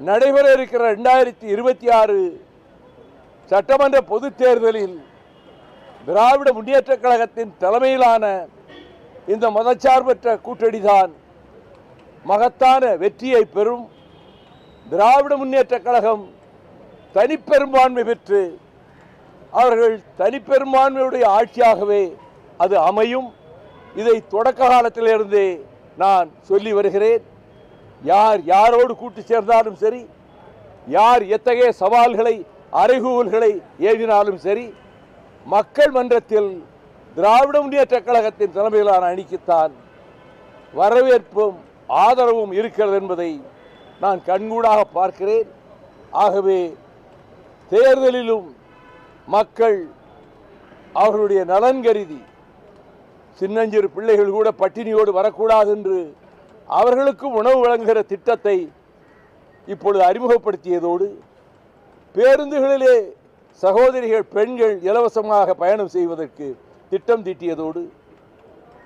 நடைபெற இருக்கிற ரெண்டாயிரத்தி இருபத்தி ஆறு சட்டமன்ற பொதுத் தேர்தலில் திராவிட முன்னேற்றக் கழகத்தின் தலைமையிலான இந்த மதச்சார்பற்ற கூட்டணிதான் மகத்தான வெற்றியை பெறும். திராவிட முன்னேற்றக் கழகம் தனிப்பெரும்பான்மை பெற்று அவர்கள் தனிப்பெரும்பான்மையுடைய ஆட்சியாகவே அது அமையும். இதை தொடக்க காலத்திலிருந்தே நான் சொல்லி வருகிறேன். யார் யாரோடு கூட்டு சேர்ந்தாலும் சரி யார் எத்தகைய சவால்களை அறைகூவல்களை ஏவினாலும் சரி மக்கள் மன்றத்தில் திராவிட முன்னேற்ற கழகத்தின் தலைமையிலான அணிக்குத்தான் வரவேற்பும் ஆதரவும் இருக்கிறது என்பதை நான் கண்கூடாக பார்க்கிறேன். ஆகவே தேர்தலிலும் மக்கள் அவர்களுடைய நலன் கருதி சின்னஞ்சிறு பிள்ளைகள் கூட பட்டினியோடு வரக்கூடாது என்று அவர்களுக்கு உணவு வழங்குகிற திட்டத்தை இப்பொழுது அறிமுகப்படுத்தியதோடு பேருந்துகளிலே சகோதரிகள் பெண்கள் இலவசமாக பயணம் செய்வதற்கு திட்டம் தீட்டியதோடு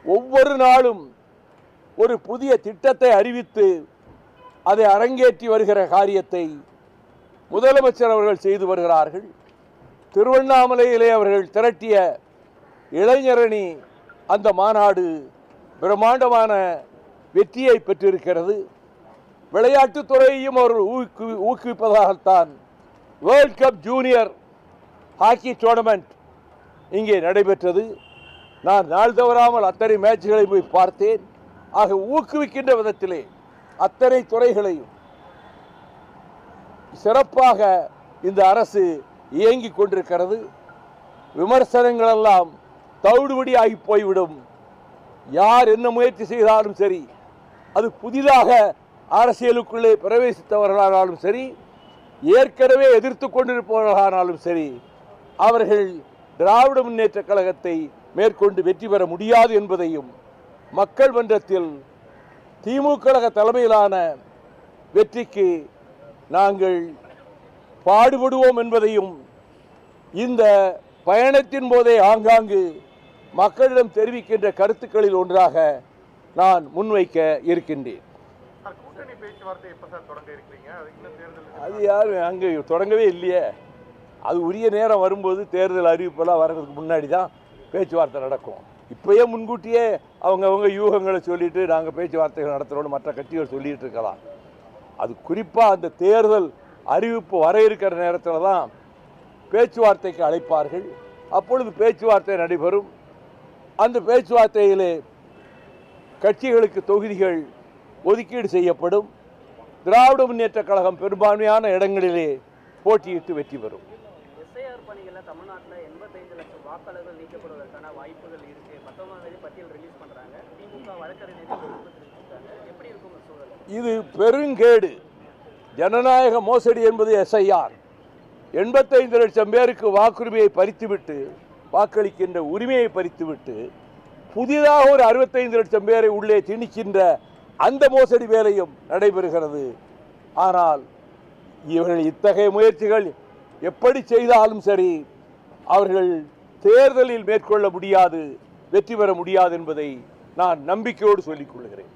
ஒவ்வொரு நாளும் ஒரு புதிய திட்டத்தை அறிவித்து அதை அரங்கேற்றி வருகிற காரியத்தை முதலமைச்சர் அவர்கள் செய்து வருகிறார்கள். திருவண்ணாமலையிலே அவர்கள் திரட்டிய இளைஞரணி அந்த மாநாடு பிரம்மாண்டமான வெற்றியை பெற்றிருக்கிறது. விளையாட்டுத் துறையையும் அவர்கள் ஊக்கு ஊக்குவிப்பதாகத்தான் world cup junior hockey tournament இங்கே நடைபெற்றது. நான் நாள் தவறாமல் அத்தனை மேட்ச்களை போய் பார்த்தேன். ஆக ஊக்குவிக்கின்ற விதத்திலே அத்தனை துறைகளையும் சிறப்பாக இந்த அரசு இயங்கிக் கொண்டிருக்கிறது. விமர்சனங்களெல்லாம் தவிடுபடி ஆகி போய்விடும். யார் என்ன முயற்சி செய்தாலும் சரி அது புதிதாக அரசியலுக்குள்ளே பிரவேசித்தவர்களானாலும் சரி ஏற்கனவே எதிர்த்து கொண்டிருப்பவர்களானாலும் சரி அவர்கள் திராவிட முன்னேற்ற கழகத்தை மேற்கொண்டு வெற்றி பெற முடியாது என்பதையும் மக்கள் மன்றத்தில் திமுக கழக தலைமையிலான வெற்றிக்கு நாங்கள் பாடுபடுவோம் என்பதையும் இந்த பயணத்தின் போதே ஆங்காங்கு மக்களிடம் தெரிவிக்கின்ற கருத்துக்களில் ஒன்றாக நான் முன்வைக்க இருக்கின்றேன். அது இன்னும் தேர்தல் அது யாரும் அங்கே தொடங்கவே இல்லையே. அது உரிய நேரம் வரும்போது தேர்தல் அறிவிப்பெல்லாம் வர்றதுக்கு முன்னாடி தான் பேச்சுவார்த்தை நடக்கும். இப்போயே முன்கூட்டியே அவங்கவங்க யூகங்களை சொல்லிட்டு நாங்கள் பேச்சுவார்த்தைகள் நடத்துகிறோம்னு மற்ற கட்சிகள் சொல்லிட்டு இருக்கலாம். அது குறிப்பாக அந்த தேர்தல் அறிவிப்பு வர இருக்கிற நேரத்தில் தான் பேச்சுவார்த்தைக்கு அழைப்பார்கள். அப்பொழுது பேச்சுவார்த்தை நடைபெறும். அந்த பேச்சுவார்த்தையிலே கட்சிகளுக்கு தொகுதிகள் ஒதுக்கீடு செய்யப்படும். திராவிட முன்னேற்ற கழகம் பெரும்பான்மையான இடங்களிலே போட்டியிட்டு வெற்றி பெறும். இது பெருங்கேடு. ஜனநாயக மோசடி என்பது எஸ்ஐஆர். எண்பத்தைந்து லட்சம் பேருக்கு வாக்குரிமையை பறித்துவிட்டு வாக்களிக்கின்ற உரிமையை பறித்துவிட்டு புதிதாக ஒரு அறுபத்தைந்து லட்சம் பேரை உள்ளே திணிக்கின்ற அந்த மோசடி வேலையும் நடைபெறுகிறது. ஆனால் இவர்கள் இத்தகைய முயற்சிகள் எப்படி செய்தாலும் சரி அவர்கள் தேர்தலில் மேற்கொள்ள முடியாது வெற்றி பெற முடியாது என்பதை நான் நம்பிக்கையோடு சொல்லிக் கொள்கிறேன்.